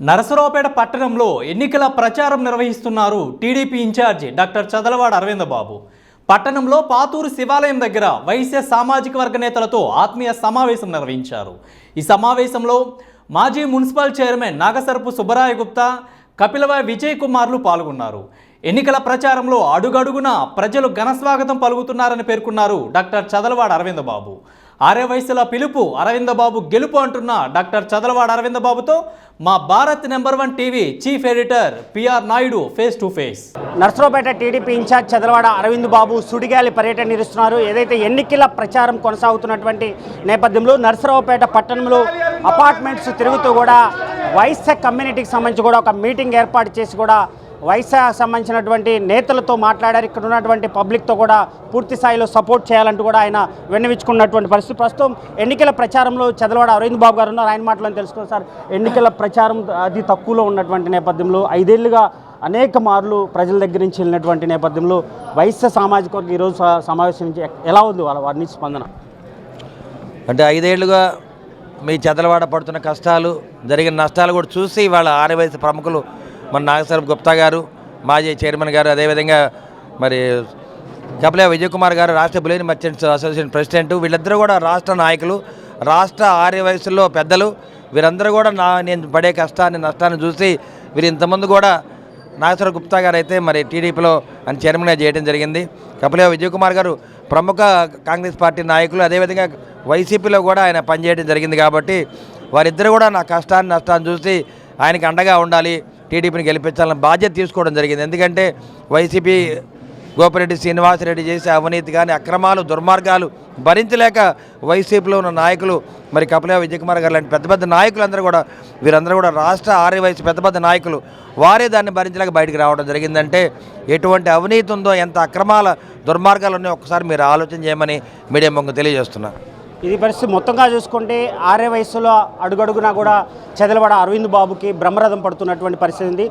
నరసరావుపేట పట్టణంలో ఎన్నికల ప్రచారం నిర్వహిస్తున్నారు TDP incharge doctor Chadalavada Aravinda Babu పట్టణంలో పాతూరు శివాలయం దగ్గర వైశ్య సామాజిక వర్గ నేతలతో ఆత్మీయ సమావేశం నిర్వహించారు. ఈ సమావేశంలో మాజీ మున్సిపల్ చైర్మన్ నాగసరపు సుబ్బరాయ గుప్తా కపిలవాయ్ విజయ్ కుమార్లు పాల్గొన్నారు. ఎన్నికల ప్రచారంలో అడుగడుగునా ప్రజలు ఘనస్వాగతం పలుకుతున్నారని పేర్కొన్నారు డాక్టర్ చదలవాడ అరవింద బాబు వయసుల పిలుపు అరవింద బాబు గెలుపు అంటున్న డాక్టర్ చదలవాడ అరవింద బాబుతో మా Bharat number one TV chief editor PR Naidu face to face. Narasaraopet TDP incharge Chadalavada Arvind Babu సుడిగాలి పర్యటన నిర్వహిస్తున్నారు ఏదైతే ఎన్నికల ప్రచారం కొనసాగుతున్నటువంటి నేపథ్యంలో నర్సరావుపేట పట్టణంలో అపార్ట్మెంట్స్ తిరుగుతూ కూడా వైశ్య కమ్యూనిటీకి సంబంధించి కూడా ఒక మీటింగ్ ఏర్పాటు చేసి కూడా వైసా సంబంధించినటువంటి నేతలతో మాట్లాడారు. ఇక్కడ ఉన్నటువంటి పబ్లిక్తో కూడా పూర్తి స్థాయిలో సపోర్ట్ చేయాలంటూ కూడా ఆయన విన్నవించుకున్నటువంటి పరిస్థితి. ప్రస్తుతం ఎన్నికల ప్రచారంలో చదలవాడ అరవింద్ బాబు గారు ఉన్నారు. ఆయన మాటలను తెలుసుకోండి సార్ ఎన్నికల ప్రచారం అది తక్కువలో ఉన్నటువంటి నేపథ్యంలో ఐదేళ్ళుగా అనేక మార్లు ప్రజల దగ్గర నుంచి వెళ్ళినటువంటి నేపథ్యంలో వైశ్య సామాజిక వర్గం ఈరోజు స- సమావేశం నుంచి ఎలా ఉంది వాళ్ళ వారి నుంచి స్పందన? అంటే ఐదేళ్ళుగా మీ చెదలవాడ పడుతున్న కష్టాలు జరిగిన నష్టాలు కూడా చూసి వాళ్ళ ఆర్యవైశ్య ప్రముఖులు మన నాగసరపు గుప్తా గారు మాజీ చైర్మన్ గారు అదేవిధంగా మరి కపిల విజయ్ కుమార్ గారు రాష్ట్ర బులేని మర్చెంట్స్ అసోసియేషన్ ప్రెసిడెంట్ వీళ్ళిద్దరూ కూడా రాష్ట్ర నాయకులు రాష్ట్ర ఆర్య వయసులో పెద్దలు. వీరందరూ కూడా నా నేను పడే కష్టాన్ని నష్టాన్ని చూసి వీరు ఇంతమంది కూడా నాగేశ్వర గుప్తా గారు అయితే మరి టీడీపీలో అని చైర్మన్గా చేయడం జరిగింది. కపిల విజయ్ కుమార్ గారు ప్రముఖ కాంగ్రెస్ పార్టీ నాయకులు అదేవిధంగా వైసీపీలో కూడా ఆయన పనిచేయడం జరిగింది కాబట్టి వారిద్దరు కూడా నా కష్టాన్ని నష్టాన్ని చూసి ఆయనకి అండగా ఉండాలి. టీడీపీని గెలిపించాలని బాధ్యత తీసుకోవడం జరిగింది. ఎందుకంటే వైసీపీ గోపిరెడ్డి శ్రీనివాసరెడ్డి చేసే అవినీతి కానీ అక్రమాలు దుర్మార్గాలు భరించలేక వైసీపీలో ఉన్న నాయకులు మరి కపిల విజయకుమార్ గారు లాంటి పెద్ద పెద్ద నాయకులందరూ కూడా వీరందరూ కూడా రాష్ట్ర ఆర్య వయసు పెద్ద పెద్ద నాయకులు వారే దాన్ని భరించలేక బయటికి రావడం జరిగిందంటే ఎటువంటి అవినీతి ఉందో ఎంత అక్రమాల దుర్మార్గాలు ఉన్నాయో ఒకసారి మీరు ఆలోచన చేయమని మీడియా ముందు తెలియజేస్తున్నారు ఇది పరిస్థితి మొత్తంగా చూసుకుంటే ఆర్యవయస్సులో అడుగడుగునా కూడా చెదలవాడ అరవింద్ బాబుకి బ్రహ్మరథం పడుతున్నటువంటి పరిస్థితి ఉంది.